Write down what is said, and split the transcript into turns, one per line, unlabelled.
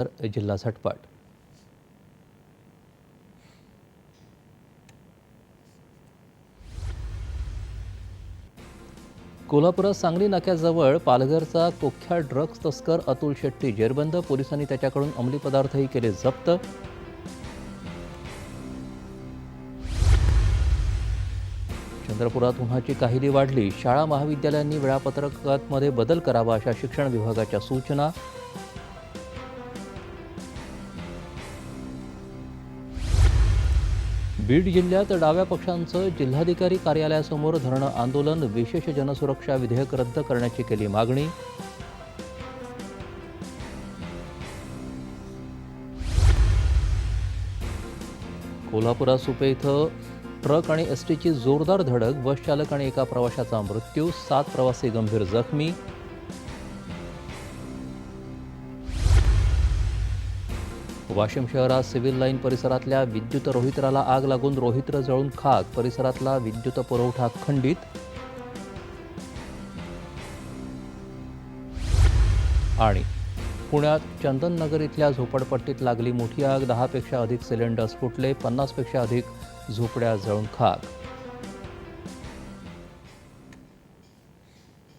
तर जिल्हा झटपट कोल्हापुरात सांगली नाक्याजवळ पालघरचा कुख्यात ड्रग्ज तस्कर अतुल शेट्टी जेरबंद पोलिसांनी त्याच्याकडून अंमली पदार्थही केले जप्त. चंद्रपुरात उन्हाची काहिली वाढली शाळा महाविद्यालयांनी वेळापत्रकामध्ये बदल करावा अशा शिक्षण विभागाच्या सूचना. बीड जिल्ह्यात डाव्या पक्षांचं जिल्हाधिकारी कार्यालयासमोर धरणं आंदोलन विशेष जनसुरक्षा विधेयक रद्द करण्याची केली मागणी. कोल्हापुरात सुपे इथं ट्रक आणि एस टीची जोरदार धडक बस चालक आणि एका प्रवाशाचा मृत्यू सात प्रवासी गंभीर जखमी. वाशिम शहरात सिव्हिल लाईन परिसरातल्या विद्युत रोहित्राला आग लागून रोहित्र जळून खाक परिसरातला विद्युत पुरवठा खंडित. आणि पुण्यात चंदननगर इथल्या झोपडपट्टीत लागली मोठी आग दहापेक्षा अधिक सिलेंडर्स फुटले पन्नासपेक्षा अधिक झोपड्या जळून खाक.